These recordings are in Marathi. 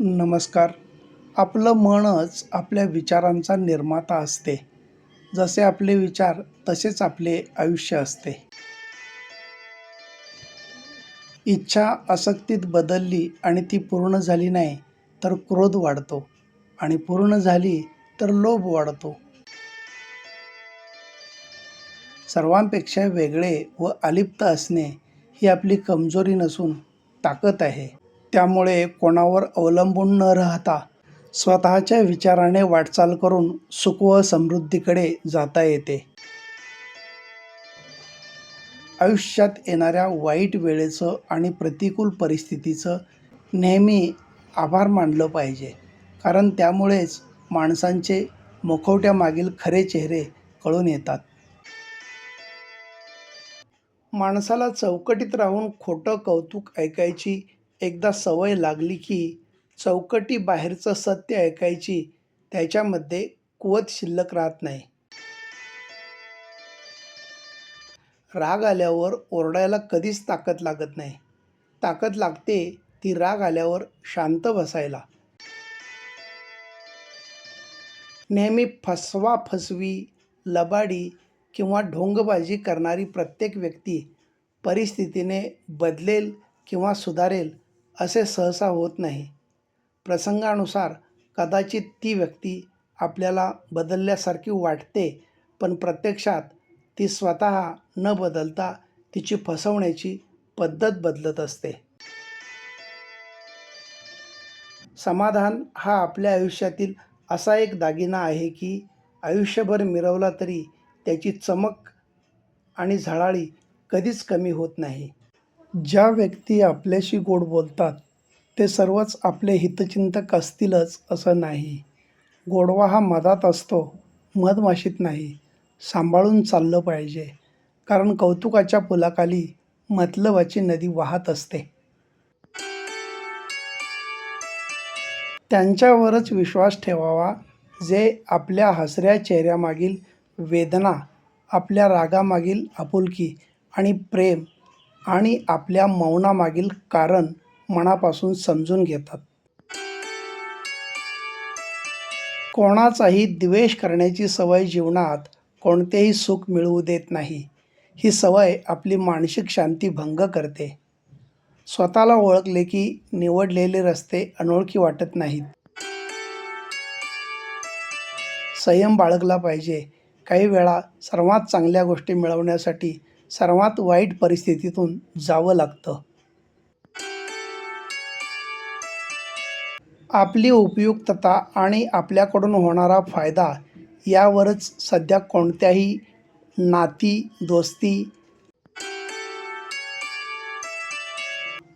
नमस्कार. आपलं मनच आपल्या विचारांचा निर्माता असते. जसे आपले विचार तसेच आपले आयुष्य असते. इच्छा आसक्तीत बदलली आणि ती पूर्ण झाली नाही तर क्रोध वाढतो. आणि पूर्ण झाली तर लोभ वाढतो. सर्वांपेक्षा वेगळे व अलिप्त असणे ही आपली कमजोरी नसून ताकद आहे. त्यामुळे कोणावर अवलंबून न राहता स्वतःच्या विचाराने वाटचाल करून सुख व समृद्धीकडे जाता येते. आयुष्यात येणाऱ्या वाईट वेळेचं आणि प्रतिकूल परिस्थितीचं नेहमी आभार मानलं पाहिजे. कारण त्यामुळेच माणसांचे मुखवट्यामागील खरे चेहरे कळून येतात. माणसाला चौकटीत राहून खोटं कौतुक ऐकायची एकदा सवय लागली की चौकटी बाहेरचं सत्य ऐकायची त्याच्यामध्ये कुवत शिल्लक राहत नाही. राग आल्यावर ओरडायला कधीच ताकद लागत नाही. ताकद लागते ती राग आल्यावर शांत बसायला. नेहमी फसवा फसवी लबाडी किंवा ढोंगबाजी करणारी प्रत्येक व्यक्ती परिस्थितीने बदलेल किंवा सुधारेल असे सहसा होत नाही. प्रसंगानुसार कदाचित ती व्यक्ती आपल्याला बदलल्यासारखी वाटते पण प्रत्यक्षात ती स्वतः न बदलता तिची फसवण्याची पद्धत बदलत असते. समाधान हा आपल्या आयुष्यातील असा एक दागिना आहे की आयुष्यभर मिरवला तरी त्याची चमक आणि झळाळी कधीच कमी होत नाही. ज्या व्यक्ती आपल्याशी गोड बोलतात ते सर्वच आपले हितचिंतक असतीलच असं नाही. गोडवा हा मधात असतो मधमाशीत नाही सांभाळून चाललं पाहिजे. कारण कौतुकाच्या पुलाखाली मतलबाची नदी वाहत असते. त्यांच्यावरच विश्वास ठेवावा जे आपल्या हसऱ्या चेहऱ्यामागील वेदना आपल्या रागामागील आपुलकी आणि प्रेम आणि आपल्या मौनामागील कारण मनापासून समजून घेतात. कोणाचाही द्वेष करण्याची सवय जीवनात कोणतेही सुख मिळवू देत नाही. ही सवय आपली मानसिक शांती भंग करते. स्वतःला ओळखले की निवडलेले रस्ते अनोळखी वाटत नाहीत. संयम बाळगला पाहिजे. काही वेळा सर्वात चांगल्या गोष्टी मिळवण्यासाठी सर्वात वाईट परिस्थितीतून जावं लागतं. आपली उपयुक्तता आणि आपल्याकडून होणारा फायदा यावरच सध्या कोणत्याही नाती दोस्ती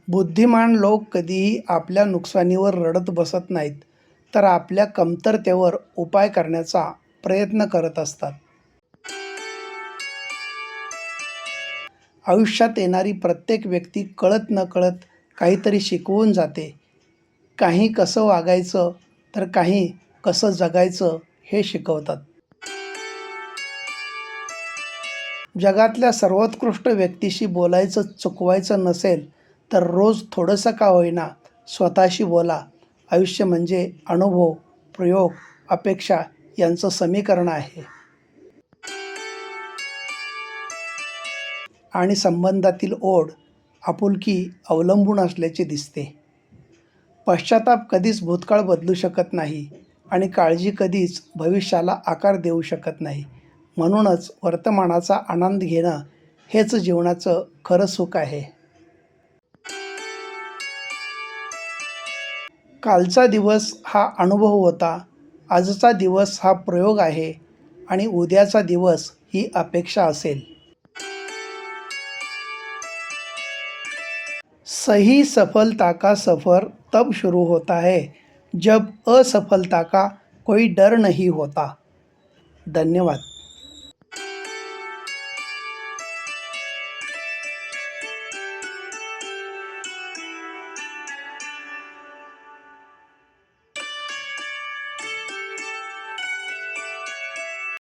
बुद्धिमान लोक कधीही आपल्या नुकसानीवर रडत बसत नाहीत तर आपल्या कमतरतेवर उपाय करण्याचा प्रयत्न करत असतात. आयुष्यात येणारी प्रत्येक व्यक्ती कळत न कळत काहीतरी शिकवून जाते. काही कसं वागायचं तर काही कसं जगायचं हे शिकवतात. जगातल्या सर्वोत्कृष्ट व्यक्तीशी बोलायचं चुकवायचं नसेल तर रोज थोडंसं का होईना स्वतःशी बोला. आयुष्य म्हणजे अनुभव प्रयोग अपेक्षा यांचं समीकरण आहे. आणि संबंधातील ओढ आपुलकी अवलंबून असल्याचे दिसते. पश्चाताप कधीच भूतकाळ बदलू शकत नाही आणि काळजी कधीच भविष्याला आकार देऊ शकत नाही. म्हणूनच वर्तमानाचा आनंद घेणं हेच जीवनाचं खरं सुख आहे. कालचा दिवस हा अनुभव होता. आजचा दिवस हा प्रयोग आहे आणि उद्याचा दिवस ही अपेक्षा असेल. सही सफलता का सफ़र तब शुरू होता है जब असफलता का कोई डर नहीं होता। धन्यवाद।